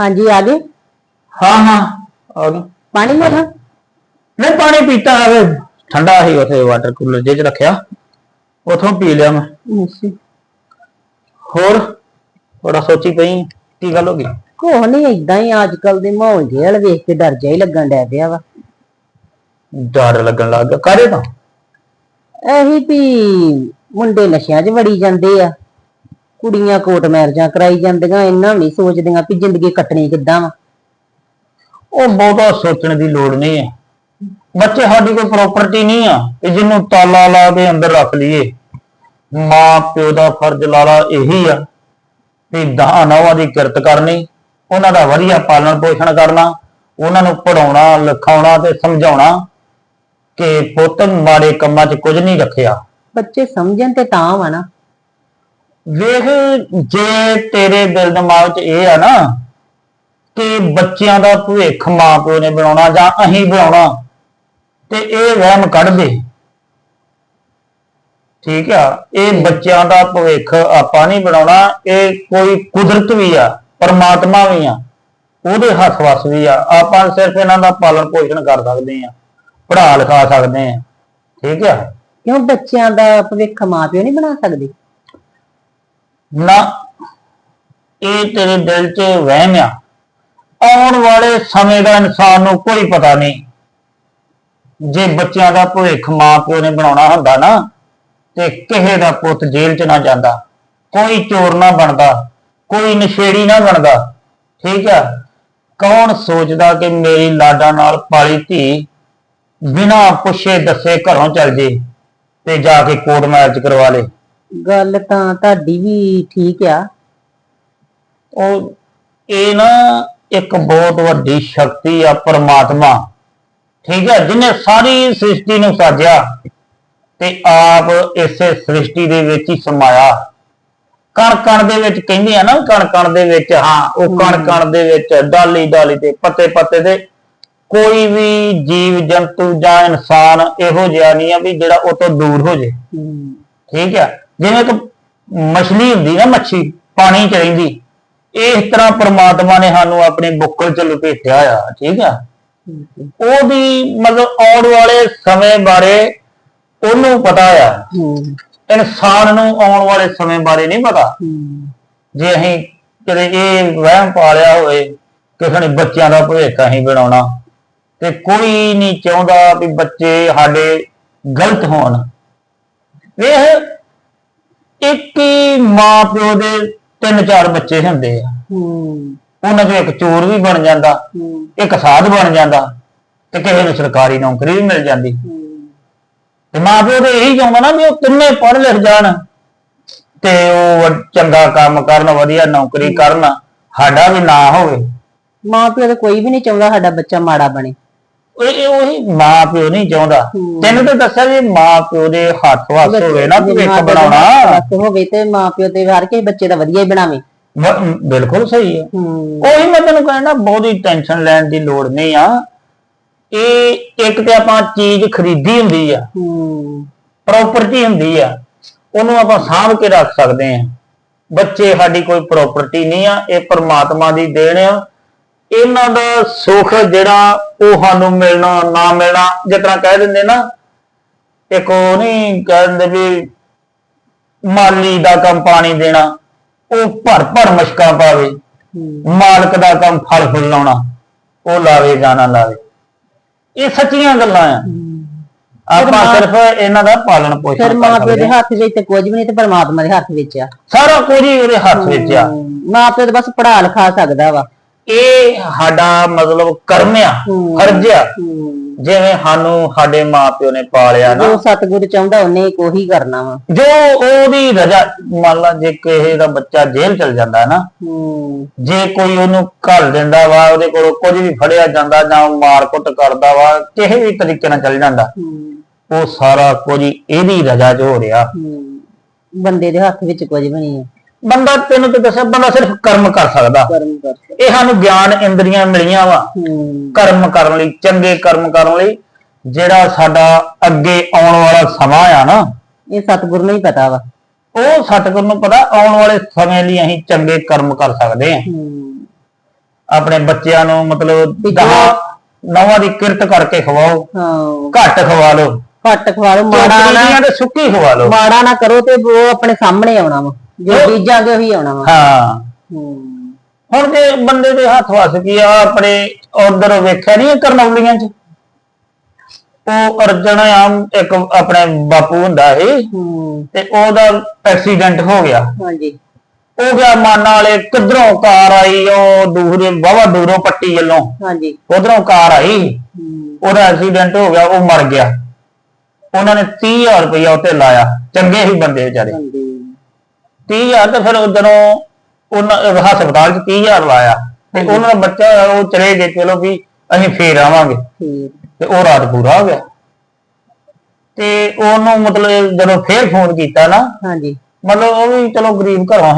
ਹਾਂਜੀ ਆ ਗਏ? ਹਾਂ ਹਾਂ ਆ ਗਿਆ ਪਾਣੀ ਲਿਆ ਨਹੀਂ ਪਾਣੀ ਪੀਤਾ ਹਵੇ ਠੰਡਾ ਸੀ ਉਥੇ ਵਾਟਰ ਕੂਲਰ ਜੇ ਚ ਰੱਖਿਆ। ਉਥੋਂ ਪੀ ਲਿਆ ਮੈਂ। ਹੋਰ? ਬੜਾ ਸੋਚੀ ਪਈ ਕੀ ਗੱਲ ਹੋ ਗਈ? ਕੋਹ ਨਹੀਂ ਇਦਾਂ ਹੀ ਅੱਜ ਕੱਲ ਦੇ ਮਾਹੌਲ ਜਿਹੇ ਵੇਖ ਕੇ ਡਰ ਜਾ ਹੀ ਲੱਗਣ ਡੈ ਪਿਆ ਵਾ। ਡਰ ਲੱਗਣ ਲੱਗ ਗਿਆ। ਕਾਰੇ ਤਾਂ? ਇਹੀ ਵੀ ਮੁੰਡੇ ਨਸ਼ਿਆਂ 'ਚ ਵੜੀ ਜਾਂਦੇ ਆ। ਕੁੜੀਆਂ ਕੋਟ ਮੈਰਜਾਂ ਕਰਾਈ ਜਾਂਦੀਆਂ ਇੰਨਾ ਨਹੀਂ ਸੋਚਦੀਆਂ ਵੀ ਜ਼ਿੰਦਗੀ ਕੱਟਣੀ ਕਿੱਦਾਂ ਵਾ। ਉਹ ਬਹੁਤਾ ਸੋਚਣ ਦੀ ਲੋੜ ਨਹੀਂ ਹੈ। ਬੱਚੇ ਸਾਡੀ ਕੋਈ ਪ੍ਰਾਪਰਟੀ ਨਹੀਂ ਆ ਕਿ ਜਿਹਨੂੰ ਤਾਲਾ ਲਾ ਕੇ ਅੰਦਰ ਰੱਖ ਲਈਏ। ਮਾਂ ਪਿਓ ਦਾ ਫਰਜ਼ ਲਾਲਾ ਇਹੀ ਆ ਵੀ ਦਹਾਂ ਨੌਵਾਂ ਦੀ ਕਿਰਤ ਕਰਨੀ ਉਹਨਾਂ ਦਾ ਵਧੀਆ ਪਾਲਣ ਪੋਸ਼ਣ ਕਰਨਾ ਉਹਨਾਂ ਨੂੰ ਪੜਾਉਣਾ ਲਿਖਾਉਣਾ ਤੇ ਸਮਝਾਉਣਾ ਕਿ ਪੁੱਤ ਮਾੜੇ ਕੰਮਾਂ 'ਚ ਕੁਝ ਨਹੀਂ ਰੱਖਿਆ। ਬੱਚੇ ਸਮਝਣ ਤੇ ਤਾਂ ਵਾ ਨਾ। ਵੇਖ ਜੇ ਤੇਰੇ ਦਿਲ ਦਿਮਾਗ 'ਚ ਇਹ ਆ ਨਾ ਕਿ ਬੱਚਿਆਂ ਦਾ ਭਵਿੱਖ ਮਾਪਿਓ ਨੇ ਬਣਾਉਣਾ ਜਾਂ ਅਸੀਂ ਬਣਾਉਣਾ, ਤੇ ਇਹ ਵਹਿਮ ਕੱਢ ਦੇ। ਠੀਕ ਆ? ਇਹ ਬੱਚਿਆਂ ਦਾ ਭਵਿੱਖ ਆਪਾਂ ਨਹੀਂ ਬਣਾਉਣਾ, ਇਹ ਕੋਈ ਕੁਦਰਤ ਵੀ ਆ, ਪਰਮਾਤਮਾ ਵੀ ਆ, ਉਹਦੇ ਹੱਥ ਵਸ ਵੀ ਆ। ਆਪਾਂ ਸਿਰਫ ਇਹਨਾਂ ਦਾ ਪਾਲਣ ਪੋਸ਼ਣ ਕਰ ਸਕਦੇ ਆ, ਪੜ੍ਹਾ ਲਿਖਾ ਸਕਦੇ ਆ। ਠੀਕ ਆ? ਕਿਉਂ ਬੱਚਿਆਂ ਦਾ ਭਵਿੱਖ ਮਾਪਿਓ ਨਹੀਂ ਬਣਾ ਸਕਦੇ? ਨਾ, ਇਹ ਤੇਰੇ ਦਿਲ 'ਚ ਵਹਿਮ ਆ। ਆਉਣ ਵਾਲੇ ਸਮੇਂ ਦਾ ਇਨਸਾਨ ਨੂੰ ਕੋਈ ਪਤਾ ਨਹੀਂ। ਜੇ ਬੱਚਿਆਂ ਦਾ ਭਵਿੱਖ ਮਾਂ ਪਿਓ ਨੇ ਬਣਾਉਣਾ ਹੁੰਦਾ ਨਾ, ਤੇ ਕਿਸੇ ਦਾ ਪੁੱਤ ਜੇਲ੍ਹ 'ਚ ਨਾ ਜਾਂਦਾ। ਕੋਈ ਚੋਰ ਨਾ ਬਣਦਾ, ਕੋਈ ਨਸ਼ੇੜੀ ਨਾ ਬਣਦਾ। ਠੀਕ ਆ? ਕੌਣ ਸੋਚਦਾ ਕਿ ਮੇਰੀ ਲਾਡਾ ਨਾਲ ਪਾਲੀ ਧੀ ਬਿਨਾਂ ਪੁੱਛੇ ਦੱਸੇ ਘਰੋਂ ਚੱਲ ਜੇ ਤੇ ਜਾ ਕੇ ਕੋਰਟ ਮੈਰਿਜ ਕਰਵਾ ਲੇ? ਗੱਲ ਤਾਂ ਤੁਹਾਡੀ ਵੀ ਠੀਕ ਆ। ਉਹ ਇਹ ਨਾ ਇੱਕ ਬਹੁਤ ਵੱਡੀ ਸ਼ਕਤੀ ਆ ਪਰਮਾਤਮਾ। ਠੀਕ ਹੈ ਜਿਹਨੇ ਸਾਰੀ ਸ੍ਰਿਸ਼ਟੀ ਨੂੰ ਸਾਜਿਆ ਤੇ ਆਪ ਇਸੇ ਸ੍ਰਿਸ਼ਟੀ ਦੇ ਵਿੱਚ ਹੀ ਸਮਾਇਆ। ਕਣ ਕਣ ਦੇ ਵਿੱਚ ਕਹਿੰਦੇ ਆ ਨਾ ਕਣ ਕਣ ਦੇ ਵਿੱਚ ਹਾਂ ਉਹ ਕਣ ਕਣ ਦੇ ਵਿੱਚ ਡਾਲੀ ਡਾਲੀ ਤੇ ਪੱਤੇ ਪੱਤੇ ਤੇ ਕੋਈ ਵੀ ਜੀਵ ਜੰਤੂ ਜਾਂ ਇਨਸਾਨ ਇਹੋ ਜਿਹਾ ਨਹੀਂ ਆ ਵੀ ਜਿਹੜਾ ਉਹ ਤੋਂ ਦੂਰ ਹੋ ਜੇ। ਹਮ, ਠੀਕ ਹੈ ਜਿਵੇਂ ਕਿ ਮਛਲੀ ਹੁੰਦੀ ਨਾ ਮੱਛੀ ਪਾਣੀ 'ਚ ਰਹਿੰਦੀ ਇਸ ਤਰ੍ਹਾਂ ਪ੍ਰਮਾਤਮਾ ਨੇ ਸਾਨੂੰ ਆਪਣੇ ਬੁੱਕਲ 'ਚ ਲਪੇਟਿਆ ਆ ਠੀਕ ਆ? ਉਹਦੀ ਮਤਲਬ ਆਉਣ ਵਾਲੇ ਸਮੇਂ ਬਾਰੇ ਉਹਨੂੰ ਪਤਾ ਆ। ਇਨਸਾਨ ਨੂੰ ਆਉਣ ਵਾਲੇ ਸਮੇਂ ਬਾਰੇ ਨਹੀਂ ਪਤਾ। ਜੇ ਅਸੀਂ ਕਦੇ ਇਹ ਵਹਿਮ ਪਾਲਿਆ ਹੋਏ ਕਿ ਸਾਡੇ ਬੱਚਿਆਂ ਦਾ ਭਵਿੱਖ ਅਸੀਂ ਬਣਾਉਣਾ ਤੇ ਕੋਈ ਨਹੀਂ ਚਾਹੁੰਦਾ ਵੀ ਬੱਚੇ ਸਾਡੇ ਗਲਤ ਹੋਣ। ਵੇਖ ਇੱਕ ਹੀ ਮਾਂ ਪਿਓ ਦੇ ਤਿੰਨ ਚਾਰ ਬੱਚੇ ਹੁੰਦੇ ਆ। ਉਹਨਾਂ ਚੋਂ ਇੱਕ ਚੋਰ ਵੀ ਬਣ ਜਾਂਦਾ ਇੱਕ ਸਾਧ ਬਣ ਜਾਂਦਾ ਤੇ ਕਿਸੇ ਨੂੰ ਸਰਕਾਰੀ ਨੌਕਰੀ ਵੀ ਮਿਲ ਜਾਂਦੀ। ਤੇ ਮਾਂ ਪਿਓ ਤੇ ਇਹੀ ਚਾਹੁੰਦਾ ਨਾ ਵੀ ਉਹ ਤਿੰਨੇ ਪੜ੍ਹ ਲਿਖ ਜਾਣ ਤੇ ਉਹ ਚੰਗਾ ਕੰਮ ਕਰਨ ਵਧੀਆ ਨੌਕਰੀ ਕਰਨ ਸਾਡਾ ਵੀ ਨਾ ਹੋਵੇ। ਮਾਂ ਪਿਓ ਤਾਂ ਕੋਈ ਵੀ ਨਹੀਂ ਚਾਹੁੰਦਾ ਸਾਡਾ ਬੱਚਾ ਮਾੜਾ ਬਣੇ। ਉਹ ਇਹ ਉਹੀ ਮਾਂ ਪਿਓ ਨਹੀਂ ਚਾਹੁੰਦਾ। ਤੈਨੂੰ ਤਾਂ ਦੱਸਿਆ ਵੀ ਮਾਂ ਪਿਓ ਦੇ ਹੱਥ ਵਸ ਹੋਵੇ ਨਾ ਭਵਿੱਖ ਬਣਾਉਣਾ। ਹੱਥ ਹੋਵੇ ਤੇ ਮਾਂ ਪਿਓ ਤੇ ਹਰ ਕਿਸੇ ਬੱਚੇ ਦਾ ਵਧੀਆ ਹੀ ਬਣਾਵੇ। ਬਿਲਕੁਲ ਸਹੀ ਹੈ। ਉਹੀ ਮੈਂ ਤੈਨੂੰ ਕਹਿੰਦਾ ਬਹੁਤੀ ਟੈਨਸ਼ਨ ਲੈਣ ਦੀ ਲੋੜ ਨਹੀਂ ਆ। ਇਹ ਇੱਕ ਤੇ ਆਪਾਂ ਚੀਜ਼ ਖਰੀਦੀ ਹੁੰਦੀ ਆ। ਪ੍ਰਾਪਰਟੀ ਹੁੰਦੀ ਆ। ਉਹਨੂੰ ਆਪਾਂ ਸਾਂਭ ਕੇ ਰੱਖ ਸਕਦੇ ਆ। ਬੱਚੇ ਸਾਡੀ ਕੋਈ ਪ੍ਰਾਪਰਟੀ ਨਹੀਂ ਆ ਇਹ ਪ੍ਰਮਾਤਮਾ ਦੀ ਦੇਣ ਆ। ਇਹਨਾਂ ਦਾ ਸੁੱਖ ਜਿਹੜਾ ਉਹ ਸਾਨੂੰ ਮਿਲਣਾ ਨਾ ਮਿਲਣਾ ਜਿਸ ਤਰ੍ਹਾਂ ਕਹਿ ਦਿੰਦੇ ਨਾ ਇੱਕ ਉਹ ਨਹੀਂ ਕਹਿ ਦਿੰਦੇ ਵੀ ਮਾਲੀ ਦਾ ਕੰਮ ਪਾਣੀ ਦੇਣਾ ਉਹ ਭਰ ਭਰ ਮਸ਼ਕਾਂ ਪਾਵੇ ਮਾਲਕ ਦਾ ਕੰਮ ਫਲ ਫੁੱਲ ਲਾਉਣਾ ਉਹ ਲਾਵੇ ਜਾਂ ਨਾ ਲਾਵੇ। ਇਹ ਸੱਚੀਆਂ ਗੱਲਾਂ ਆ। ਆਪਾਂ ਸਿਰਫ ਇਹਨਾਂ ਦਾ ਪਾਲਣ ਪੋਸ਼ਣ ਫਿਰ ਕਰ ਮਾਂ ਪਿਓ ਸਕਦੇ ਦੇ। ਹੱਥ ਵਿੱਚ ਤੇ ਕੁਝ ਵੀ ਨਹੀਂ ਤੇ ਪਰਮਾਤਮਾ ਦੇ ਹੱਥ ਵਿੱਚ ਆ। ਸਾਰਾ ਕੁਝ ਹੀ ਉਹਦੇ ਹੱਥ ਵਿੱਚ ਆ। ਹਮ, ਮਾਂ ਪਿਓ ਤਾਂ ਬਸ ਪੜਾ ਲਿਖਾ ਸਕਦਾ ਵਾ। ਇਹ ਸਾਡਾ ਮਤਲਬ ਕਰਮ ਆ ਹੂੰ। ਫਰਜ਼ ਆ ਹਮ, ਜਿਵੇਂ ਸਾਨੂੰ ਸਾਡੇ ਮਾਪਿਓ ਨੇ ਪਾਲਿਆ ਨਾ। ਜੋ ਸਤਿਗੁਰ ਚਾਹੁੰਦਾ ਉਹਨੇ ਉਹੀ ਕਰਨਾ ਵਾ। ਜੋ ਉਹਦੀ ਰਜਾ ਮੰਨ ਲਾ ਜੇ ਕਿਸੇ ਦਾ ਬੱਚਾ ਜੇਲ੍ਹ ਚਲ ਜਾਂਦਾ ਨਾ ਜੇ ਕੋਈ ਉਹਨੂੰ ਘੱਲ ਦਿੰਦਾ ਵਾ ਉਹਦੇ ਕੋਲੋਂ ਕੁਝ ਵੀ ਫੜਿਆ ਜਾਂਦਾ ਜਾਂ ਮਾਰ ਕੁੱਟ ਕਰਦਾ ਵਾ ਕਿਸੇ ਵੀ ਤਰੀਕੇ ਨਾਲ ਚੱਲ ਜਾਂਦਾ ਉਹ ਸਾਰਾ ਕੁਝ ਇਹਦੀ ਰਜਾ 'ਚ ਹੋ ਰਿਹਾ। ਬੰਦੇ ਦੇ ਹੱਥ ਵਿੱਚ ਕੁਝ ਵੀ ਨਹੀਂ ਹੈ ਬੰਦਾ ਤੈਨੂੰ ਤੇ ਦੱਸਿਆ ਬੰਦਾ ਸਿਰਫ ਕਰਮ ਕਰ ਸਕਦਾ। ਕਰਮ ਕਰ ਇਹ ਸਾਨੂੰ ਗਿਆਨ ਇੰਦਰੀਆਂ ਮਿਲੀਆਂ ਵਾ। ਕਰਮ ਕਰਨ ਲਈ ਚੰਗੇ ਕਰਮ ਕਰਨ ਲਈ ਜਿਹੜਾ ਸਾਡਾ ਅੱਗੇ ਆਉਣ ਵਾਲਾ ਸਮਾਂ ਆ ਨਾ ਇਹ ਸਤਿਗੁਰ ਨੂੰ ਹੀ ਪਤਾ ਵਾ। ਉਹ ਸਤਿਗੁਰ ਨੂੰ ਪਤਾ ਆਉਣ ਵਾਲੇ ਸਮੇਂ ਲਈ ਅਸੀਂ ਚੰਗੇ ਕਰਮ ਕਰ ਸਕਦੇ ਹਮ, ਆਪਣੇ ਬੱਚਿਆਂ ਨੂੰ ਮਤਲਬ ਨਵਾਂ ਦੀ ਕਿਰਤ ਕਰਕੇ ਖਵਾਓ। ਹਾਂ। ਘੱਟ ਖਵਾ ਲਓ। ਘੱਟ ਖਵਾ ਲਓ ਮਾੜਾ ਨਾ ਸੁੱਕੀ ਖਵਾ ਲਓ। ਮਾੜਾ ਨਾ ਕਰੋ ਤੇ ਉਹ ਆਪਣੇ ਸਾਹਮਣੇ ਆਉਣਾ ਵਾ। ਜੋ ਬੀਜਾਂਗੇ ਉਹੀ ਆਉਣਾ ਵਾ। ਹਾਂ। ਹੂੰ। ਹੁਣ ਜੇ ਬੰਦੇ ਦੇ ਹੱਥ ਵਸ ਗਈ ਆ ਆਪਣੇ ਉਧਰ ਵੇਖਿਆ ਨਹੀਂ ਕਰਨੌਲੀਆਂ ਚ? ਉਹ ਅਰਜਨ ਆਮ ਇੱਕ ਆਪਣੇ ਬਾਪੂ ਹੁੰਦਾ ਸੀ ਹੂੰ। ਤੇ ਉਹਦਾ ਐਕਸੀਡੈਂਟ ਹੋ ਗਿਆ। ਹਾਂਜੀ। ਉਹ ਗਿਆ ਮਾਨਾ ਵਾਲੇ ਕਿੱਧਰੋਂ ਕਾਰ ਆਈ ਉਹ ਦੂਰੇ ਬਾਵਾ ਦੂਰੋਂ ਪੱਟੀ ਵੱਲੋਂ। ਹਾਂਜੀ। ਉਧਰੋਂ ਕਾਰ ਆਈ ਉਹਦਾ ਐਕਸੀਡੈਂਟ ਹੋ ਗਿਆ ਉਹ ਮਰ ਗਿਆ। ਉਹਨਾਂ ਨੇ 30000 ਰੁਪਇਆ ਉੱਤੇ ਲਾਇਆ। ਚੰਗੇ ਹੀ ਬੰਦੇ ਵਿਚਾਰੇ। ਹਾਂਜੀ। 30000 ਤੇ ਫਿਰ ਜਦੋਂ ਉਹਨਾਂ ਹਸਪਤਾਲ 'ਚ 30000 ਲਾਇਆ। ਤੇ ਉਹਨਾਂ ਦਾ ਬੱਚਾ ਉਹ ਚਲੇ ਗਏ ਚਲੋ ਵੀ ਅਸੀਂ ਫੇਰ ਆਵਾਂਗੇ। ਤੇ ਉਹ ਰਾਤ ਪੂਰਾ ਹੋ ਗਿਆ। ਤੇ ਉਹਨੂੰ ਮਤਲਬ ਜਦੋਂ ਫੇਰ ਫੋਨ ਕੀਤਾ ਨਾ ਹਾਂਜੀ। ਮਤਲਬ ਉਹ ਵੀ ਚਲੋ ਗਰੀਬ ਘਰੋਂ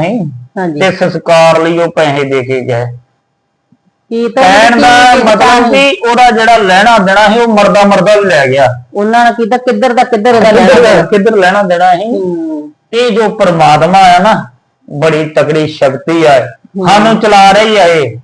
ਹਾਂਜੀ। ਤੇ ਸੰਸਕਾਰ ਲਈ ਉਹ ਪੈਸੇ ਦੇ ਕੇ ਗਏ। ਕੀ ਤਾਂ ਕਹਿਣ ਦਾ ਕੀ ਮਤਲਬ ਵੀ ਉਹਦਾ ਜਿਹੜਾ ਲੈਣਾ ਦੇਣਾ ਸੀ ਉਹ ਮਰਦਾ ਮਰਦਾ ਵੀ ਲੈ ਗਿਆ। ਉਹਨਾਂ ਨੇ ਕੀਤਾ ਕਿੱਧਰ ਦਾ ਕਿੱਧਰ ਦਾ ਲੈਣਾ ਕਿੱਧਰ ਲੈਣਾ ਦੇਣਾ ਸੀ। ਹੂੰ। ਇਹ ਜੋ ਪਰਮਾਤਮਾ ਆ ਨਾ ਬੜੀ ਤਕੜੀ ਸ਼ਕਤੀ ਆ ਸਾਨੂੰ ਚਲਾ ਰਹੀ ਆ ਇਹ।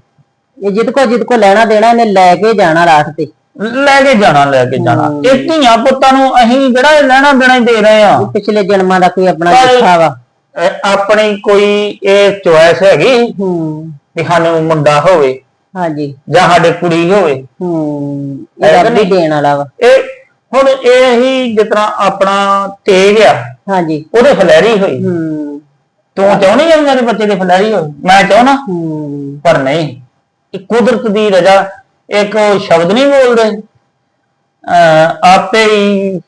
ਇਹ ਜਿੱਦ ਕੋ ਜਿੱਦ ਕੋ ਲੈਣਾ ਦੇਣਾ ਇਹਨੇ ਲੈ ਕੇ ਜਾਣਾ ਰਾਤ ਤੇ। ਲੈ ਕੇ ਜਾਣਾ ਲੈ ਕੇ ਜਾਣਾ। ਇਹ ਧੀਆਂ ਪੁੱਤਾਂ ਨੂੰ ਅਸੀਂ ਜਿਹੜਾ ਇਹ ਲੈਣਾ ਦੇਣਾ ਹੀ ਦੇ ਰਹੇ ਆ। ਪਿਛਲੇ ਜਨਮਾਂ ਦਾ ਕੋਈ ਆਪਣਾ ਪਰ- ਵਾ। ਇਹ ਆਪਣੀ ਕੋਈ ਇਹ ਚੁਆਇਸ ਹੈਗੀ ਹੂੰ। ਵੀ ਸਾਨੂੰ ਮੁੰਡਾ ਹੋਵੇ ਹਾਂਜੀ। ਜਾਂ ਸਾਡੇ ਕੁੜੀ ਹੋਵੇ। ਹੂੰ। ਇਹ ਰੱਬ ਹੀ? ਦੇਣ ਵਾਲਾ ਵਾ। ਇਹ ਹੁਣ ਇਹ ਹੀ ਜਿਸ ਤਰ੍ਹਾਂ ਆਪਣਾ ਤੇਗ ਆ। ਹਾਂਜੀ। ਉਹਦੇ ਫਲੈਰੀ ਹੋਈ ਹੂੰ। ਤੂੰ ਚਾਹੁੰਦੀ ਆ ਵੀ ਮੇਰੇ ਬੱਚੇ ਦੇ ਫਲੈਰੀ ਹੋਵੇ ਮੈਂ ਚਾਹਣਾ ਹੂੰ। ਪਰ ਨਹੀਂ। ਇਹ ਕੁਦਰਤ ਦੀ ਰਜਾ। ਇੱਕ ਸ਼ਬਦ ਨਹੀਂ ਬੋਲਦੇ। ਅਹ ਆਪੇ ਹੀ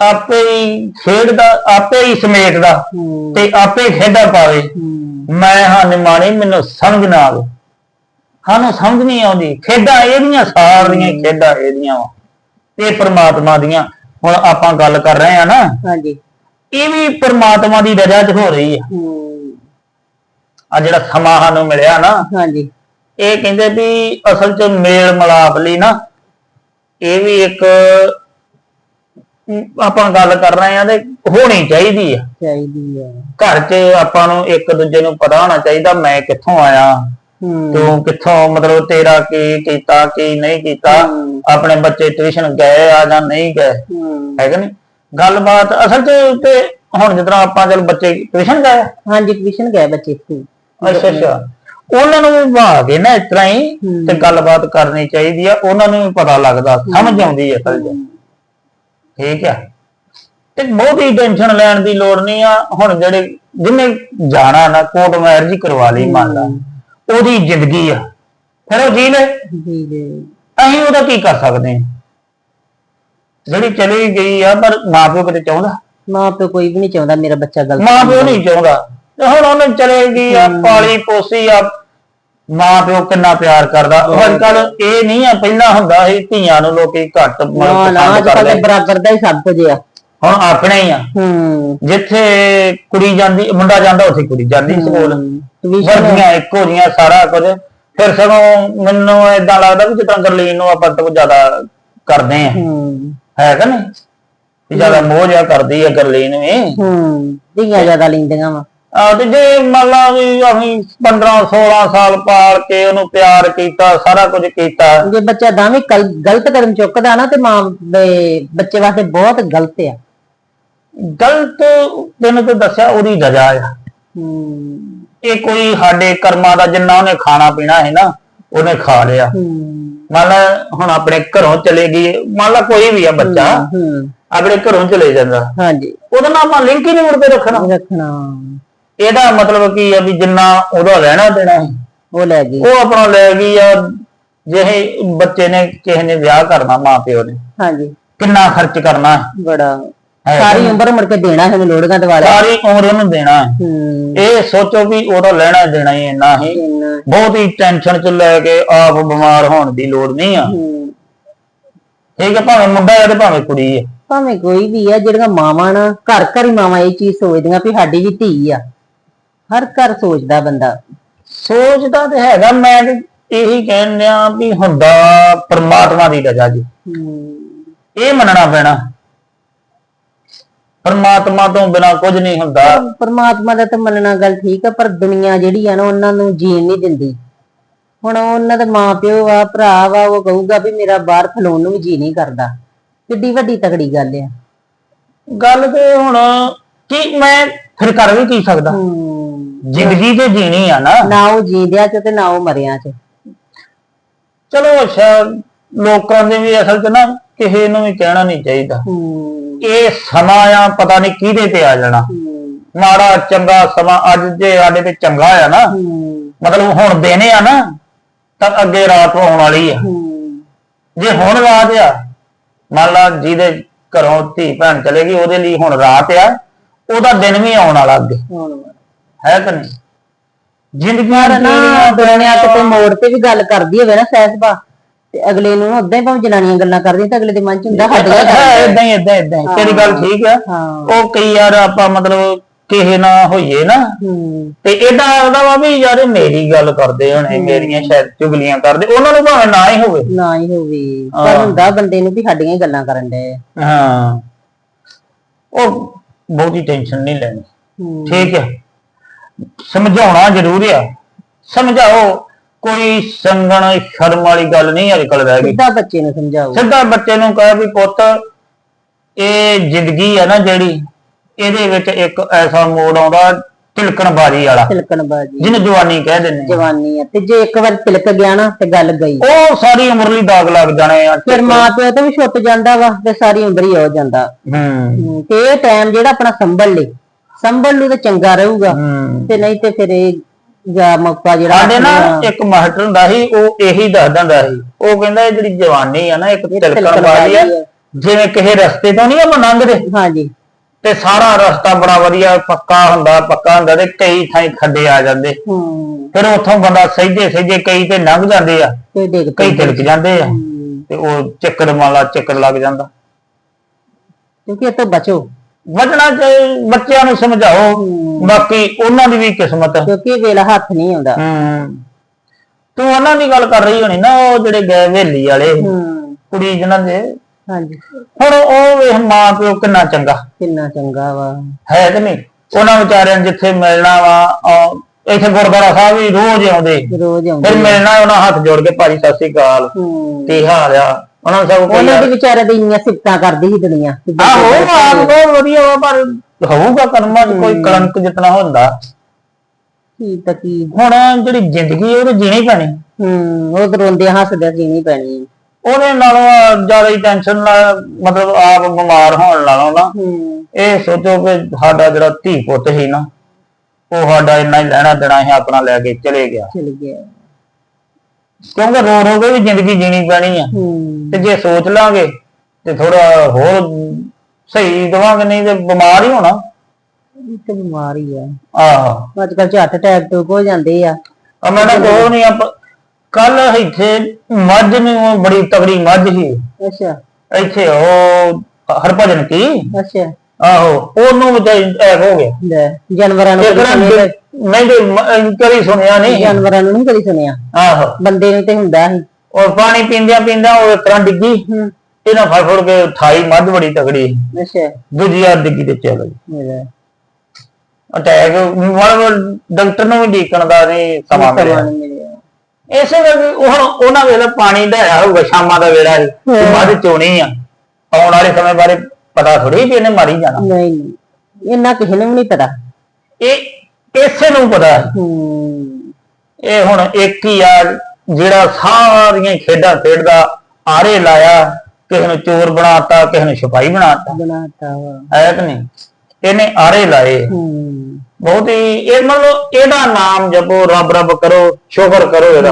ਆਪੇ ਹੀ ਖੇਡਦਾ ਆਪੇ ਹੀ ਸਮੇਟਦਾ ਹੂੰ। ਤੇ ਆਪੇ ਖੇਡਾ ਪਾਵੇ। ਹੂੰ। ਮੈਂ ਹਾਂ ਨਿਮਾਣੀ ਮੈਨੂੰ ਸਮਝ ਨਾ ਆਵੇ। ਸਾਨੂੰ ਸਮਝ ਨਹੀਂ ਆਉਂਦੀ। ਖੇਡਾਂ ਇਹਦੀਆਂ ਸਾਰੀਆਂ ਹੀ। ਖੇਡਾਂ ਇਹਦੀਆਂ। ਵਾ ਇਹ ਪ੍ਰਮਾਤਮਾ ਦੀਆਂ। ਹੁਣ ਆਪਾਂ ਗੱਲ ਕਰ ਰਹੇ ਆ ਨਾ। ਹਾਂਜੀ। ਇਹ ਵੀ ਪ੍ਰਮਾਤਮਾ ਦੀ ਰਜਾ 'ਚ ਹੋ ਰਹੀ ਆ। ਹੂੰ। ਆ ਜਿਹੜਾ ਸਮਾਂ ਸਾਨੂੰ ਮਿਲਿਆ ਨਾ ਹਾਂਜੀ। ਇਹ ਕਹਿੰਦੇ ਵੀ ਅਸਲ 'ਚ ਮੇਲ ਮਲਾਪ ਲਈ ਨਾ ਇਹ ਵੀ ਇੱਕ ਅਮ, ਆਪਾਂ ਗੱਲ ਕਰ ਰਹੇ ਆ ਤੇ ਹੋਣੀ ਚਾਹੀਦੀ ਆ। ਚਾਹੀਦੀ ਆ। ਘਰ 'ਚ ਆਪਾਂ ਨੂੰ ਇੱਕ ਦੂਜੇ ਨੂੰ ਪਤਾ ਹੋਣਾ ਚਾਹੀਦਾ ਮੈਂ ਕਿੱਥੋਂ ਆਇਆ? ਹੂੰ। ਤੂੰ ਕਿੱਥੋਂ ਮਤਲਬ ਤੇਰਾ ਕੀ ਕੀਤਾ ਕੀ ਨਹੀਂ ਕੀਤਾ? ਹਮ। ਆਪਣੇ ਬੱਚੇ ਟਿਊਸ਼ਨ ਗਏ ਆ ਜਾਂ ਨਹੀਂ ਗਏ? ਹੂੰ। ਹੈ ਕਿ ਨਹੀਂ? ਗੱਲਬਾਤ ਅਸਲ 'ਚ ਤੇ ਹੁਣ ਜਿੱਦਾਂ ਆਪਾਂ ਚਲ ਬੱਚੇ ਟਿਊਸ਼ਨ ਗਏ ਆ, ਹਾਂਜੀ ਟਿਊਸ਼ਨ ਗਏ ਬੱਚੇ ਸਕੂਲ। ਅੱਛਾ ਅੱਛਾ। ਉਹਨਾਂ ਨੂੰ ਵੀ ਭਾ ਕੇ ਨਾ ਇਸ ਤਰ੍ਹਾਂ ਹੀ। ਤੇ ਗੱਲਬਾਤ ਕਰਨੀ ਚਾਹੀਦੀ ਆ। ਉਹਨਾਂ ਨੂੰ ਵੀ ਪਤਾ ਲੱਗਦਾ ਸਮਝ ਆਉਂਦੀ ਹੈ ਅਸਲ 'ਚ। ਠੀਕ ਆ। ਤੇ ਬਹੁਤੀ ਟੈਨਸ਼ਨ ਲੈਣ ਦੀ ਲੋੜ ਨਹੀਂ ਆ। ਹੁਣ ਜਿਹੜੇ ਜਿਹਨੇ ਜਾਣਾ ਨਾ ਕੋਰਟ ਮੈਰਿਜ ਕਰਵਾ ਲਈ ਮੰਨ ਲਾ। ਉਹਦੀ ਜ਼ਿੰਦਗੀ ਆ। ਫਿਰ ਉਹ ਜੀ ਲੈ। ਜੀ ਅਸੀਂ ਉਹਦਾ ਕੀ ਕਰ ਸਕਦੇ ਹਾਂ ਜਿਹੜੀ ਚਲੀ ਗਈ ਆ ਪਰ ਮਾਂ ਪਿਓ ਕਿਤੇ ਚਾਹੁੰਦਾ? ਮਾਂ ਪਿਓ ਕੋਈ ਵੀ ਨਹੀਂ ਚਾਹੁੰਦਾ ਮੇਰਾ ਬੱਚਾ ਗਲਤ ਮਾਂ ਪਿਓ ਨਹੀਂ ਚਾਹੁੰਦਾ। ਤੇ ਹੁਣ ਉਹਨੇ ਚਲੇ ਗਈ ਆ ਪਾਲੀ ਪੋਸੀ ਆ। ਮਾਂ ਪਿਓ ਕਿੰਨਾ ਪਿਆਰ ਕਰਦਾ। ਅੱਜ ਕੱਲ ਇਹ ਨਹੀਂ ਆ ਪਹਿਲਾਂ ਹੁੰਦਾ ਸੀ ਧੀਆਂ ਨੂੰ ਲੋਕੀ ਘੱਟ ਨਾ ਨਾ ਅੱਜ ਕਰਦੇ। ਬਰਾਬਰ ਦਾ ਹੀ ਸਭ ਕੁਝ ਆ। ਹੁਣ ਆਪਣੇ ਹੀ ਆ। ਹੂੰ। ਜਿੱਥੇ ਕੁੜੀ ਜਾਂਦੀ ਮੁੰਡਾ ਜਾਂਦਾ ਉੱਥੇ ਕੁੜੀ ਜਾਂਦੀ ਸਕੂਲ। ਵਰਦੀਆਂ ਇੱਕੋ ਜੀਆਂ ਸਾਰਾ ਕੁਝ। ਫਿਰ ਸਗੋਂ ਮੈਨੂੰ ਇਦਾਂ ਲੱਗਦਾ ਵੀ ਜਿੱਦਾਂ ਗਰਲੀਨ ਨੂੰ ਆਪਾਂ ਤੋਂ ਜ਼ਿਆਦਾ ਕਰਦੇ ਆ। ਹੂੰ। ਹੈ ਕਿ ਨਹੀਂ? ਵੀ ਜ਼ਿਆਦਾ ਮੋਹ ਜਿਹਾ ਕਰਦੀ ਹੈ ਗਰਲੀਨ ਵੀ ਹੂੰ ਧੀਆਂ ਜ਼ਿਆਦਾ ਲੈਂਦੀਆਂ ਵਾ। ਆ ਤੇ ਜੇ ਮੰਨ ਲਾ ਵੀ ਅਸੀਂ 15 16 ਸਾਲ ਪਾਲ ਕੇ ਉਹਨੂੰ ਪਿਆਰ ਕੀਤਾ ਸਾਰਾ ਕੁਝ ਕੀਤਾ। ਜੇ ਬੱਚਾ ਦਾਵੇਂ ਗਲਤ ਕਦਮ ਚੁੱਕਦਾ ਨਾ ਤੇ ਮਾਂ ਦੇ ਬੱਚੇ ਵਾਸਤੇ ਬਹੁਤ ਗਲਤ ਆ। ਗਲਤ ਤੈਨੂੰ ਤਾਂ ਦੱਸਿਆ ਉਹਦੀ ਰਜਾ ਆ। ਹੂੰ। ਇਹ ਕੋਈ ਸਾਡੇ ਕਰਮਾਂ ਦਾ ਜਿੰਨਾ ਉਹਨੇ ਖਾਣਾ ਪੀਣਾ ਹੈ ਨਾ ਉਹਨੇ ਖਾ ਲਿਆ। ਹੂੰ। ਮੰਨ ਲਾ ਹੁਣ ਆਪਣੇ ਘਰੋਂ ਚਲੇ ਗਈ ਮੰਨ ਲਾ ਕੋਈ ਵੀ ਆ ਬੱਚਾ ਹੂੰ ਆਪਣੇ ਘਰੋਂ ਚਲੇ ਜਾਂਦਾ। ਹਾਂਜੀ। ਉਹਦਾ ਨਾਲ ਆਪਾਂ ਲਿੰਕ ਹੀ ਨਹੀਂ ਮੁੜ ਕੇ ਰੱਖਣਾ। ਰੱਖਣਾ। ਇਹਦਾ ਮਤਲਬ ਕੀ ਆ ਵੀ ਜਿੰਨਾ ਉਹਦਾ ਲੈਣਾ ਦੇਣਾ। ਉਹ ਲੈ ਗਈ। ਉਹ ਆਪਣਾ ਲੈ ਗਈ ਆ ਜਿਹੇ ਬੱਚੇ ਨੇ ਕਿਸੇ ਨੇ ਵਿਆਹ ਕਰਨਾ ਮਾਂ ਪਿਓ ਨੇ। ਹਾਂਜੀ। ਕਿੰਨਾ ਖਰਚ ਕਰਨਾ। ਬੜਾ ਸਾਰੀ ਉਮਰ ਮੁੜ ਕੇ ਦੇਣਾ ਹੈ ਲੋੜੀਆਂ ਤੇ ਵਾਲਾ ਸਾਰੀ ਉਮਰ ਉਹਨੂੰ ਦੇਣਾ ਇਹ ਸੋਚੋ ਵੀ ਉਹਦਾ ਲੈਣਾ ਦੇਣਾ ਹੀ ਇੰਨਾ ਹੀ। ਬਹੁਤ ਹੀ ਟੈਨਸ਼ਨ ਚ ਲੈ ਕੇ ਆਪ ਬਿਮਾਰ ਹੋਣ ਦੀ ਲੋੜ ਨਹੀਂ ਆ। ਠੀਕ ਹੈ ਭਾਵੇਂ ਮੁੰਡਾ ਹੈ ਤੇ ਭਾਵੇਂ ਕੁੜੀ ਹੈ। ਭਾਵੇਂ ਕੋਈ ਵੀ ਆ ਜਿਹੜੀਆਂ ਮਾਵਾਂ ਨਾ ਘਰ ਘਰ ਹੀ ਮਾਵਾਂ ਇਹ ਚੀਜ਼ ਸੋਚਦੀਆਂ ਵੀ ਸਾਡੀ ਵੀ ਧੀ ਆ। ਹਰ ਘਰ ਸੋਚਦਾ ਬੰਦਾ। ਸੋਚਦਾ ਤੇ ਹੈਗਾ ਮੈਂ ਇਹੀ ਕਹਿੰਦਿਆ ਵੀ ਹੁੰਦਾ ਪਰਮਾਤਮਾ ਦੀ ਰਜ਼ਾ ਜੀ। ਇਹ ਮੰਨਣਾ ਪੈਣਾ। ਪਰਮਾਤਮਾ ਤੋਂ ਬਿਨਾ ਕੁਝ ਨਹੀਂ ਹੁੰਦਾ। ਪਰਮਾਤਮਾ ਦਾ ਤਾਂ ਮੰਨਣਾ ਗੱਲ ਠੀਕ ਆ ਪਰ ਦੁਨੀਆ ਜਿਹੜੀ ਆ ਨਾ ਉਹਨਾਂ ਨੂੰ ਜੀਣ ਨਹੀਂ ਦਿੰਦੀ। ਹੁਣ ਉਹਨਾਂ ਦਾ ਮਾਂ ਪਿਓ ਆ ਭਰਾ ਵਾ ਉਹ ਕਹੂਗਾ ਵੀ ਮੇਰਾ ਬਾਹਰ ਖਲੋਣ ਨੂੰ ਵੀ ਜੀ ਨਹੀਂ ਕਰਦਾ। ਕਿੱਡੀ ਵੱਡੀ ਤਕੜੀ ਗੱਲ ਆ। ਗੱਲ ਤੇ ਹੁਣ ਕੀ ਮੈਂ ਫਿਰ ਕਰ ਵੀ ਕੀ ਸਕਦਾ। ਜ਼ਿੰਦਗੀ ਤੇ ਜੀਣੀ ਆ ਨਾ। ਨਾ ਉਹ ਜੀਂਦਿਆਂ ਚ ਤੇ ਨਾ ਉਹ ਮਰਿਆਂ ਚ। ਚਲੋ ਅੱਛਾ ਲੋਕਾਂ ਦੇ ਵੀ ਅਸਲ 'ਚ ਨਾ ਕਿਸੇ ਨੂੰ ਵੀ ਕਹਿਣਾ ਨਹੀਂ ਚਾਹੀਦਾ। ਇਹ ਸਮਾਂ ਆ ਪਤਾ ਨਹੀਂ ਕਿਹਦੇ ਤੇ ਆ ਜਾਣਾ। ਮਾੜਾ ਚੰਗਾ ਸਮਾਂ ਅੱਜ ਜੇ ਸਾਡੇ ਤੇ ਚੰਗਾ ਆ ਨਾ ਮਤਲਬ ਹੁਣ ਦਿਨ ਆ ਨਾ ਤਾਂ ਅੱਗੇ ਰਾਤ ਆਉਣ ਵਾਲੀ ਆ। ਜੇ ਹੁਣ ਰਾਤ ਆ ਮੰਨ ਲਾ ਜਿਹਦੇ ਘਰੋਂ ਧੀ ਭੈਣ ਚਲੇਗੀ ਉਹਦੇ ਲਈ ਹੁਣ ਰਾਤ ਆ ਉਹਦਾ ਦਿਨ ਵੀ ਆਉਣ ਵਾਲਾ ਅੱਗੇ। ਹੈ ਕਿ ਨਹੀਂ? ਜ਼ਿੰਦਗੀ ਨਾ ਦੁਨੀਆ ਕਿਤੇ ਮੋੜ ਤੇ ਵੀ ਗੱਲ ਕਰਦੀ ਹੋਵੇ ਨਾ ਸਹਿਸਬਾ ਤੇ ਅਗਲੇ ਨੂੰ ਉਦਾਂ ਹੀ ਭਾਵੇਂ ਜਨਾਨੀਆਂ ਗੱਲਾਂ ਕਰਦੀਆਂ ਤਾਂ ਅਗਲੇ ਦੇ ਮਨ ਚ ਹੁੰਦਾ ਸਾਡੀਆਂ ਹੈ ਇਦਾਂ ਹੀ ਇਦਾਂ ਇਦਾਂ ਤੇਰੀ ਗੱਲ ਠੀਕ ਆ। ਉਹ ਕਈ ਯਾਰ ਆਪਾਂ ਮਤਲਬ ਕਿਸੇ ਨਾ ਹੋਈਏ ਨਾ ਤੇ ਇਹਦਾ ਉਹਦਾ ਵਾ ਵੀ ਯਾਰ ਇਹ ਮੇਰੀ ਗੱਲ ਕਰਦੇ ਹੋਣੇ ਮੇਰੀਆਂ ਸ਼ਾਇਦ ਚੁਗਲੀਆਂ ਕਰਦੇ ਉਹਨਾਂ ਨੂੰ ਭਾਵੇਂ ਨਾ ਹੀ ਹੋਵੇ। ਨਾ ਹੀ ਹੋਵੇ। ਪਰ ਹੁੰਦਾ ਬੰਦੇ ਨੂੰ ਵੀ ਸਾਡੀਆਂ ਗੱਲਾਂ ਕਰਨ ਦੇ ਹਾਂ। ਉਹ ਬਹੁਤੀ ਟੈਨਸ਼ਨ ਨਹੀਂ ਲੈਣੀ। ਠੀਕ ਹੈ ਸਮਝਾਉਣਾ ਜ਼ਰੂਰ ਆ। ਸਮਝਾਓ। ਕੋਈ ਸੰਗਣ ਸ਼ਰਮ ਵਾਲੀ ਗੱਲ ਨਹੀਂ ਅੱਜ ਕੱਲ ਰਹਿ ਗਈ। ਸਿੱਧਾ ਬੱਚੇ ਨੂੰ ਸਮਝਾਓ। ਸਿੱਧਾ ਬੱਚੇ ਨੂੰ ਕਹੇ ਵੀ ਪੁੱਤ ਇਹ ਜ਼ਿੰਦਗੀ ਹੈ ਨਾ ਜਿਹੜੀ ਇਹਦੇ ਵਿੱਚ ਇੱਕ ਐਸਾ ਮੋੜ ਆਉਂਦਾ ਤਿਲਕਣ ਬਾਜੀ ਵਾਲਾ। ਤਿਲਕਣ ਬਾਜੀ ਜਿਹਨੂੰ ਜਵਾਨੀ ਕਹਿ ਦਿੰਦੇ ਆ। ਜਵਾਨੀ ਆ। ਤੇ ਜੇ ਇੱਕ ਵਾਰ ਤਿਲਕ ਗਿਆ ਨਾ ਤੇ ਗੱਲ ਗਈ। ਉਹ ਸਾਰੀ ਉਮਰ ਲਈ ਦਾਗ ਲੱਗ ਜਾਣੇ ਆ। ਫਿਰ ਮਾਂ ਪਿਓ ਤੇ ਵੀ ਛੁੱਟ ਜਾਂਦਾ ਵਾ ਤੇ ਸਾਰੀ ਉਮਰ ਹੀ ਹੋ ਜਾਂਦਾ। ਹੂੰ। ਤੇ ਇਹ ਟਾਈਮ ਜਿਹੜਾ ਆਪਣਾ ਸੰਭਲ ਲੇ। ਸੰਭਲ ਲੂ ਤੇ ਚੰਗਾ ਰਹੂਗਾ। ਹੂੰ। ਤੇ ਨਹੀਂ ਤੇ ਫਿਰ ਇਹ ਜਾਂ ਮੌਕਾ ਜਿਹੜਾ ਸਾਡੇ ਨਾ ਇੱਕ ਮਾਸਟਰ ਹੁੰਦਾ ਸੀ ਉਹ ਇਹੀ ਦੱਸਦਾ ਹੁੰਦਾ ਸੀ। ਉਹ ਕਹਿੰਦਾ ਇਹ ਜਿਹੜੀ ਜਵਾਨੀ ਆ ਨਾ ਇੱਕ ਤਿਲਕਣ ਵਾਲੀ ਆ ਵਾਲੀ ਆ। ਜਿਵੇਂ ਕਿਸੇ ਰਸਤੇ ਤੋਂ ਨਹੀਂ ਆਪਾਂ ਲੰਘਦੇ। ਹਾਂਜੀ। ਤੇ ਸਾਰਾ ਰਸਤਾ ਬੜਾ ਵਧੀਆ ਪੱਕਾ ਹੁੰਦਾ ਪੱਕਾ ਹੁੰਦਾ ਤੇ ਕਈ ਥਾਈਂ ਖੱਡੇ ਆ ਜਾਂਦੇ। ਹੂੰ। ਫਿਰ ਉੱਥੋਂ ਬੰਦਾ ਸਹਿਜੇ ਸਹਿਜੇ ਕਈ ਤੇ ਲੰਘ ਜਾਂਦੇ ਆ ਤੇ ਡਿੱਗ ਕਈ। ਤਿਲਕ ਜਾਂਦੇ ਆ। ਤੇ ਉਹ ਚੱਕਰ ਮਾਲਾ ਚੱਕਰ ਲੱਗ ਜਾਂਦਾ। ਕਿਉਂਕਿ ਇਹ ਤੋਂ ਬਚੋ। ਬਚਣਾ ਚਾਹੀ ਬੱਚਿਆਂ ਨੂੰ ਸਮਝਾਓ? ਬਾਕੀ ਉਹਨਾਂ ਦੀ ਵੀ ਕਿਸਮਤ ਕਿਉਂਕਿ ਇਹ ਵੇਲਾ ਹੱਥ ਨਹੀਂ ਆਉਂਦਾ। ਹੂੰ। ਤੂੰ ਉਹਨਾਂ ਦੀ ਗੱਲ ਕਰ ਰਹੀ ਹੋਣੀ ਨਾ ਉਹ ਜਿਹੜੇ ਗਏ ਹਵੇਲੀ ਵਾਲੇ ਹੂੰ। ਕੁੜੀ ਜਿਹਨਾਂ ਦੇ। ਹਾਂਜੀ। ਹੁਣ ਉਹ ਵੇਖ ਮਾਂ ਪਿਓ ਕਿੰਨਾ ਚੰਗਾ। ਕਿੰਨਾ ਚੰਗਾ ਵਾ। ਹੈ ਕਿ ਨਹੀਂ। ਉਹਨਾਂ ਵਿਚਾਰਿਆਂ ਨੂੰ ਜਿੱਥੇ ਮਿਲਣਾ ਵਾ ਇੱਥੇ ਗੁਰਦੁਆਰਾ ਸਾਹਿਬ ਵੀ ਰੋਜ਼ ਆਉਂਦੇ। ਰੋਜ਼ ਆਉਂਦੇ। ਫਿਰ ਮਿਲਣਾ ਉਹਨਾਂ ਹੱਥ ਜੋੜ ਕੇ ਭਾਜੀ ਸਤਿ ਸ੍ਰੀ ਅਕਾਲ। ਹੂੰ। ਕੀ ਹਾਲ ਆ। ਉਹਨਾਂ ਨੂੰ ਸਭ ਉਹਨਾਂ ਦੇ ਵਿਚਾਰੇ ਦੀ ਇੰਨੀਆਂ ਸਿਫਤਾਂ ਕਰਦੀ ਸੀ ਦੁਨੀਆ। ਆਹੋ ਆਪ ਬਹੁਤ ਵਧੀਆ ਵਾ ਪਰ ਹੋਊਗਾ ਕਰਮਾਂ 'ਚ ਕੋਈ ਕਲੰਕ ਜਿਤਨਾ ਹੁੰਦਾ। ਕੀ ਤਾਂ ਕੀ। ਹੁਣ ਜਿਹੜੀ ਜ਼ਿੰਦਗੀ ਉਹ ਜੀਣੀ ਪੈਣੀ। ਹੂੰ ਉਹ ਤਾਂ ਰੋਂਦੇ ਹੱਸਦੇ ਜੀਣੀ ਪੈਣੀ। ਹੈ। ਉਹਦੇ ਨਾਲੋਂ ਜ਼ਿਆਦਾ ਹੀ ਟੈਨਸ਼ਨ ਮਤਲਬ ਆਪ ਬਿਮਾਰ ਹੋਣ ਨਾਲੋਂ ਨਾ। ਹੂੰ। ਇਹ ਸੋਚੋ ਕਿ ਸਾਡਾ ਜਿਹੜਾ ਧੀ ਪੁੱਤ ਸੀ ਨਾ ਉਹ ਸਾਡਾ ਇੰਨਾ ਹੀ ਲੈਣਾ ਦੇਣਾ ਸੀ ਆਪਣਾ ਲੈ ਕੇ ਚਲੇ ਗਿਆ। ਚਲ ਗਿਆ। ਕਿਉਂਕਿ ਰੋ ਰੋ ਕੇ ਵੀ ਜ਼ਿੰਦਗੀ ਜੀਣੀ ਪੈਣੀ ਆ। ਹੂੰ। ਤੇ ਜੇ ਸੋਚ ਲਾਂਗੇ ਤੇ ਥੋੜਾ ਹੋਰ ਸਹੀ ਦਵਾਂਗੇ ਨਹੀਂ ਤੇ ਬਿਮਾਰ ਹੀ ਹੋਣਾ। ਇਹ ਤਾਂ ਬਿਮਾਰੀ ਆ। ਆਹ। ਅੱਜ ਕੱਲ ਝੱਟ ਅਟੈਕ ਟੂਕ ਹੋ ਜਾਂਦੇ ਆ। ਆ ਮੈਂ ਤਾਂ ਕੋਈ ਨਹੀਂ ਆਪ ਕੱਲ ਇੱਥੇ ਮੱਝ ਨੂੰ ਬੜੀ ਤਗੜੀ ਮੱਝ ਸੀ। ਅੱਛਾ। ਇੱਥੇ ਉਹ ਹਰਭਜਨ ਕੀ? ਅੱਛਾ। ਆਹੋ ਉਹਨੂੰ ਵਿਚਾਰੀ ਐਕ ਹੋ ਗਿਆ। ਲੈ ਜਾਨਵਰਾਂ ਨੂੰ ਇੱਕ ਕਦੀ ਸੁਣਿਆ ਮੈਂ ਤੇ ਕਰੀ ਸੁਣਿਆ ਨਹੀਂ। ਜਾਨਵਰਾਂ ਨੂੰ ਨਹੀਂ ਕਦੀ ਸੁਣਿਆ। ਆਹੋ। ਬੰਦੇ ਨੂੰ ਤੇ ਹੁੰਦਾ ਸੀ ਔਰ ਪਾਣੀ ਪੀਂਦਿਆਂ ਪੀਂਦਿਆਂ ਉਹ ਤਰ੍ਹਾਂ ਡਿੱਗੀ। ਹੂੰ। ਇਹਨਾਂ ਫੜ ਫੜ ਕੇ ਥਾਈ ਮੱਝ ਬੜੀ ਤਗੜੀ ਅੱਛਾ। ਦੂਜੀ ਆ ਡਿੱਗੀ ਤੇ ਚਲ ਗਈ। ਮੇਰਾ ਅਟੈਕ ਮਤਲਬ ਡਾਕਟਰ ਨੂੰ ਵੀ ਡੀਕਣ ਦਾ ਨਹੀਂ ਸਮਾਂ ਮਿਲਿਆ। ਸਮਾਨ ਮਿਲਿਆ। ਇਸੇ ਕਰਕੇ ਹੁਣ ਉਹਨਾਂ ਵੇਲੇ ਪਾਣੀ ਢਾਇਆ ਹੋਊਗਾ ਸ਼ਾਮਾਂ ਦਾ ਵੇਲਾ ਸੀ ਤੇ ਮੱਝ ਚੋਣੀ ਆ। ਆਉਣ ਵਾਲੇ ਸਮੇਂ ਬਾਰੇ ਪਤਾ ਥੋੜੀ ਵੀ ਇਹਨੇ ਮਾਰੀ ਜਾਣਾ। ਨਹੀਂ ਨਹੀਂ ਇੰਨਾ ਕਿਸੇ ਨੂੰ ਵੀ ਨਹੀਂ ਪਤਾ। ਇਹ ਇਸੇ ਨੂੰ ਪਤਾ। ਹੈ। ਇਹ ਹੁਣ ਇੱਕ ਹੀ ਆ ਜਿਹੜਾ ਸਾਰੀਆਂ ਖੇਡਾਂ ਖੇਡਦਾ ਆਰੇ ਲਾਇਆ ਕਿਸੇ ਨੂੰ ਚੋਰ ਬਣਾਤਾ ਕਿਸੇ ਨੂੰ ਸਿਪਾਹੀ ਬਣਾਤਾ। ਬਣਾਤਾ ਵਾ। ਹੈ ਕਿ ਨਹੀਂ? ਇਹਨੇ ਆਰੇ ਲਾਏ। ਹੂੰ। ਬਹੁਤ ਹੀ ਇਹ ਮਤਲਬ ਇਹਦਾ ਨਾਮ ਜਪੋ ਰੱਬ ਰੱਬ ਕਰੋ ਸ਼ੁਕਰ ਕਰੋ ਇਹਦਾ।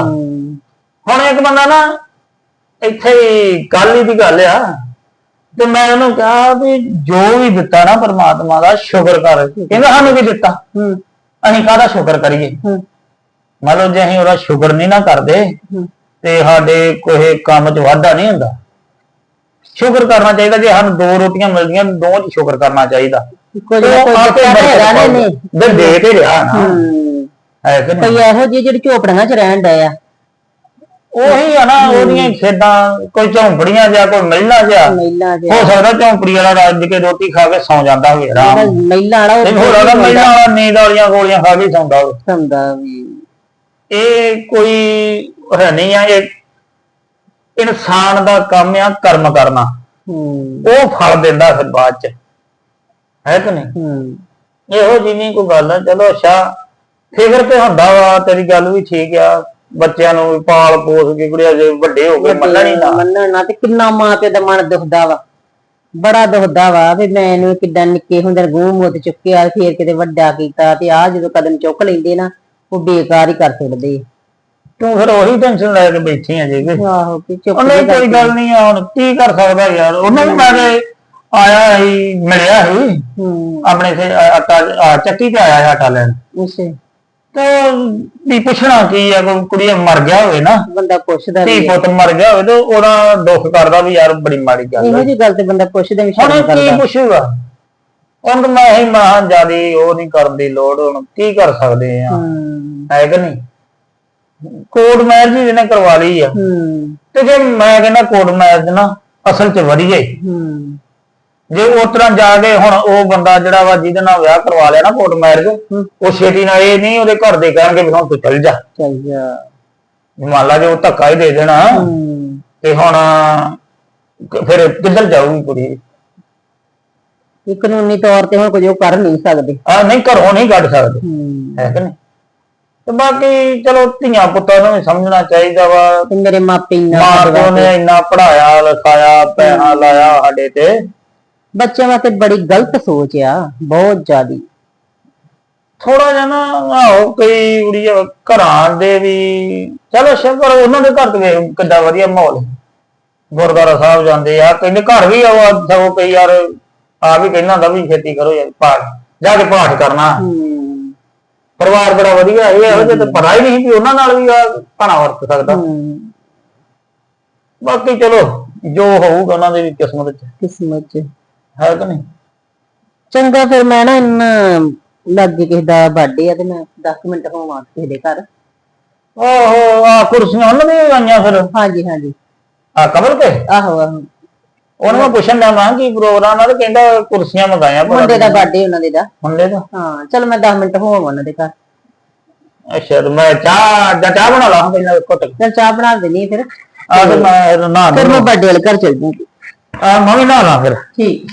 ਹੁਣ ਇੱਕ ਬੰਦਾ ਨਾ ਇੱਥੇ ਹੀ ਕੱਲ ਹੀ ਦੀ ਗੱਲ ਆ। ਤੇ ਮੈਂ ਉਹਨੂੰ ਕਿਹਾ ਵੀ ਜੋ ਵੀ ਦਿੱਤਾ ਨਾ ਪਰਮਾਤਮਾ ਦਾ ਸ਼ੁਕਰ ਕਰ। ਕਹਿੰਦਾ ਸਾਨੂੰ ਕੀ ਦਿੱਤਾ। ਅਸੀਂ ਕਾਹਦਾ ਸ਼ੁਕਰ ਕਰੀਏ? ਮੰਨ ਲਓ ਜੇ ਅਸੀਂ ਉਹਦਾ ਸ਼ੁਕਰ ਨਹੀਂ ਨਾ ਕਰਦੇ ਤੇ ਸਾਡੇ ਕੋਈ ਕੰਮ 'ਚ ਵਾਧਾ ਨਹੀਂ ਹੁੰਦਾ। ਸ਼ੁਕਰ ਕਰਨਾ ਚਾਹੀਦਾ ਜੇ ਸਾਨੂੰ ਦੋ ਰੋਟੀਆਂ ਮਿਲਦੀਆਂ ਦੋ 'ਚ ਸ਼ੁਕਰ ਕਰਨਾ ਚਾਹੀਦਾ। ਕੋਈ ਨਾ ਕੋਈ ਤਾਂ ਦੇ ਦੇ ਕੇ ਰਿਹਾ ਨਾ। ਕਈ ਇਹੋ ਜਿਹੇ ਜਿਹੜੇ ਝੋਪੜੀਆਂ 'ਚ ਰਹਿਣ ਡਏ ਆ। ਉਹੀ ਆ ਨਾ ਉਹਦੀਆਂ ਖੇਡਾਂ ਕੋਈ ਝੌਂਪੜੀਆਂ ਜਾਂ ਕੋਈ ਮਹਿਲਾ ਜਾਂ ਮਹਿਲਾ ਹੋ ਸਕਦਾ ਝੌਂਪੜੀ ਵਾਲਾ ਰੱਜ ਕੇ ਰੋਟੀ ਖਾ ਕੇ ਸੌਂ ਜਾਂਦਾ ਹੋਵੇ ਆਰਾਮ ਨਾਲ। ਮਹਿਲਾ ਵਾਲਾ ਉਹ ਹੋਰ ਉਹਦਾ ਮਹਿਲਾ ਵਾਲਾ ਨੀਂਦ ਵਾਲੀਆਂ ਗੋਲੀਆਂ ਖਾ ਕੇ ਹੀ ਸੌਂਦਾ ਹੋਵੇ। ਹੁੰਦਾ ਵੀ। ਇਹ ਕੋਈ ਹੈ ਨਹੀਂ ਆ ਇਹ ਇਨਸਾਨ ਦਾ ਕੰਮ ਆ ਕਰਮ ਕਰਨਾ। ਹੂੰ। ਉਹ ਫਲ ਦਿੰਦਾ ਫਿਰ ਬਾਅਦ ਚ। ਹੈ ਕਿ ਨਹੀਂ? ਹੂੰ। ਇਹੋ ਜਿਹੀ ਨਹੀਂ ਕੋਈ ਗੱਲ ਆ। ਚਲੋ ਅੱਛਾ ਫਿਕਰ ਤੇ ਹੁੰਦਾ ਵਾ ਤੇਰੀ ਗੱਲ ਵੀ ਠੀਕ ਆ। ਬੱਚਿਆਂ ਨੂੰ ਵੀ ਪਾਲ ਪੋਸ ਕੇ ਕੁੜੀਆਂ ਜੇ ਵੱਡੇ ਹੋ ਗਏ ਮੰਨਣੀ ਨਾ। ਮੰਨਣਾ ਤੇ ਕਿੰਨਾ ਮਾਂ ਪਿਓ ਦਾ ਮਨ ਦੁਖਦਾ ਵਾ। ਬੜਾ ਦੁਖਦਾ ਵਾ ਵੀ ਮੈਂ ਇਹਨੂੰ ਕਿੱਦਾਂ ਨਿੱਕੇ ਹੁੰਦੇ ਗੂੰ ਮੁੱਤ ਚੁੱਕਿਆ ਫੇਰ ਕਿਤੇ ਵੱਡਾ ਕੀਤਾ ਤੇ ਆ ਜਦੋਂ ਕਦਮ ਚੁੱਕ ਲੈਂਦੇ ਨਾ ਉਹ ਬੇਕਾਰ ਹੀ ਕਰ ਛੱਡਦੇ। ਤੂੰ ਫਿਰ ਉਹੀ ਟੈਨਸ਼ਨ ਲੈ ਕੇ ਬੈਠੀ ਆ ਜੀ ਆਹੋ ਕਿ ਚੁੱਪ ਉਹਨੇ ਕੋਈ। ਗੱਲ ਨਹੀਂ ਆ ਹੁਣ ਕੀ ਕਰ ਸਕਦਾ ਯਾਰ? ਉਹਨਾਂ ਨੂੰ ਮੈਂ ਆਇਆ ਸੀ ਮਿਲਿਆ ਹੂੰ। ਆਪਣੇ ਸੇ ਆਟਾ ਚੱਕੀ ਤੇ ਆਇਆ ਆਟਾ ਲੈਣ। ਉਸੇ ਤੇ ਵੀ ਪੁੱਛਣਾ ਕੀ ਆ ਕੋਈ ਕੁੜੀ ਮਰ ਗਿਆ ਹੋਵੇ ਨਾ ਬੰਦਾ ਪੁੱਛਦਾ ਧੀ ਵੀ। ਪੁੱਤ ਮਰ ਗਿਆ ਹੋਵੇ ਤੇ ਉਹਦਾ ਦੁੱਖ ਕਰਦਾ ਵੀ ਯਾਰ ਬੜੀ ਮਾੜੀ ਗੱਲ ਇਹੋ ਜਿਹੀ ਗੱਲ ਤੇ ਬੰਦਾ ਪੁੱਛਦਾ ਵੀ ਹੁਣ ਸ਼ਰਮ ਇਹ ਕੀ ਕਰਦਾ। ਪੁੱਛੂਗਾ? ਹੁਣ ਤਾਂ ਮੈਂ ਹੀ ਮਹਾਂ ਜਿਆਦੀ ਉਹ ਨਹੀਂ ਕਰਨ ਦੀ ਲੋੜ ਹੁਣ ਕੀ ਕਰ ਸਕਦੇ ਆ? ਹੂੰ। ਹੈ ਕਿ ਨਹੀਂ? ਕੋਰਟ ਮੈਰਿਜ ਇਹਨੇ ਕਰਵਾ ਲਈ ਆ। ਹੂੰ। ਤੇ ਜੇ ਮੈਂ ਕਹਿੰਦਾ ਕੋਰਟ ਮੈਰਿਜ ਨਾ ਅਸਲ 'ਚ ਵਧੀਆ ਹੀ। ਹੂੰ। ਜੇ ਉਸ ਤਰ੍ਹਾਂ ਜਾ ਕੇ ਹੁਣ ਉਹ ਬੰਦਾ ਜਿਹੜਾ ਵਾ ਜਿਹਦੇ ਨਾਲ ਵਿਆਹ ਕਰਵਾ ਲਿਆ ਨਾ ਕੋਰਟ ਮੈਰਿਜ ਉਹ ਛੇਤੀ ਨਾਲ ਇਹ ਨਹੀਂ ਉਹਦੇ ਘਰ ਦੇ ਕਹਿਣਗੇ ਵੀ ਹੁਣ ਤੂੰ ਚੱਲ ਜਾ। ਚੱਲ ਜਾ। ਮੰਨ ਲਾ ਜੇ ਉਹ ਧੱਕਾ ਹੀ ਦੇ ਦੇਣਾ। ਤੇ ਹੁਣ ਫਿਰ ਕਿੱਧਰ ਜਾਊਗੀ ਕੁੜੀ? ਇਹ ਕਾਨੂੰਨੀ ਤੌਰ ਤੇ ਹੁਣ ਕੁਝ ਉਹ ਕਰ ਨਹੀਂ ਸਕਦੇ। ਆ ਨਹੀਂ ਘਰੋਂ ਨਹੀਂ ਕੱਢ ਸਕਦੇ। ਹੂੰ। ਕਿ ਨਹੀਂ? ਤੇ ਬਾਕੀ ਚਲੋ ਧੀਆਂ ਪੁੱਤਾਂ ਨੂੰ ਵੀ ਸਮਝਣਾ ਚਾਹੀਦਾ ਵਾ। ਮੇਰੇ ਮਾਪੇ ਨੇ ਇੰਨਾ ਪੜਾਇਆ ਲਿਖਾਇਆ ਪੈਸਾ ਲਾਇਆ ਸਾਡੇ ਤੇ। ਬੱਚਿਆਂ ਵਾਸਤੇ ਬੜੀ ਗਲਤ ਸੋਚ ਆ ਬਹੁਤ ਜ਼ਿਆਦੀ। ਥੋੜਾ ਜਿਹਾ ਨਾ ਆਹੋ ਕਈ ਉੜੀ ਘਰਾਂ ਦੇ ਵੀ ਚਲੋ ਸ਼ੁਕਰ ਉਹਨਾਂ ਦੇ ਘਰ ਤੇ ਕਿੱਡਾ ਵਧੀਆ ਮਾਹੌਲ। ਗੁਰਦੁਆਰਾ ਸਾਹਿਬ ਜਾਂਦੇ ਆ ਕਹਿੰਦੇ ਘਰ ਵੀ ਆਵਾ ਸਗੋਂ ਕਈ ਯਾਰ ਆ ਵੀ ਕਹਿੰਦਾ ਹੁੰਦਾ ਵੀ ਖੇਤੀ ਕਰੋ ਯਾਰ ਪਾਠ ਜਾ ਕੇ ਪਾਠ ਕਰਨਾ। ਪਰਿਵਾਰ ਬੜਾ ਵਧੀਆ ਇਹ ਇਹੋ ਜਿਹਾ ਤੇ ਪਤਾ ਹੀ ਨਹੀਂ ਵੀ ਉਹਨਾਂ ਨਾਲ ਵੀ ਆ ਘਣਾ ਵਰਤ ਸਕਦਾ। ਬਾਕੀ ਚਲੋ ਜੋ ਹੋਊਗਾ ਉਹਨਾਂ ਦੀ ਵੀ ਕਿਸਮਤ ਚ। ਕਿਸਮਤ ਚ। ਹੈ ਕਿ ਨਹੀਂ? ਚੰਗਾ ਫਿਰ ਮੈਂ ਨਾ ਇਹਨਾਂ ਲੱਗੇ ਕਿਸੇ ਦਾ ਬਰਥਡੇ ਆ ਤੇ ਮੈਂ 10 ਮਿੰਟ ਹੋਵਾਂ ਕਿਸੇ ਦੇ ਘਰ। ਓਹੋ ਆ ਕੁਰਸੀਆਂ ਉਹਨਾਂ ਦੀਆਂ ਆਈਆਂ ਫਿਰ। ਹਾਂਜੀ ਹਾਂਜੀ। ਆ ਕਬਰ ਤੇ ਆਹੋ ਆਹੋ। ਉਹਨੂੰ ਮੈਂ ਪੁੱਛਣ ਦਾ ਮਾਂ ਕੀ ਪ੍ਰੋਗਰਾਮ ਤੇ ਕਹਿੰਦਾ ਕੁਰਸੀਆਂ ਮੰਗਾਇਆ ਮੁੰਡੇ ਦਾ ਬਰਥਡੇ ਉਹਨਾਂ ਦੇ ਦਾ। ਮੁੰਡੇ ਦਾ? ਹਾਂ ਚਲ ਮੈਂ 10 ਮਿੰਟ ਹੋਵਾਂ ਉਹਨਾਂ ਦੇ ਘਰ। ਅੱਛਾ ਤੇ ਮੈਂ ਚਾਹ ਜਾਂ ਚਾਹ ਬਣਾ ਲਾਂ ਪਹਿਲਾਂ ਘੁੱਟ ਕੇ। ਚਲ ਚਾਹ ਬਣਾ ਦੇਣੀ ਫਿਰ। ਆ ਤੇ ਮੈਂ ਨਾ ਫਿਰ ਮੈਂ ਬਰਥਡੇ ਵਾਲੇ ਘਰ ਚਲ ਜੂਗੀ। ਆ ਮੈਂ ਵੀ ਨਾ ਲਾਂ ਫਿਰ। ਠੀਕ।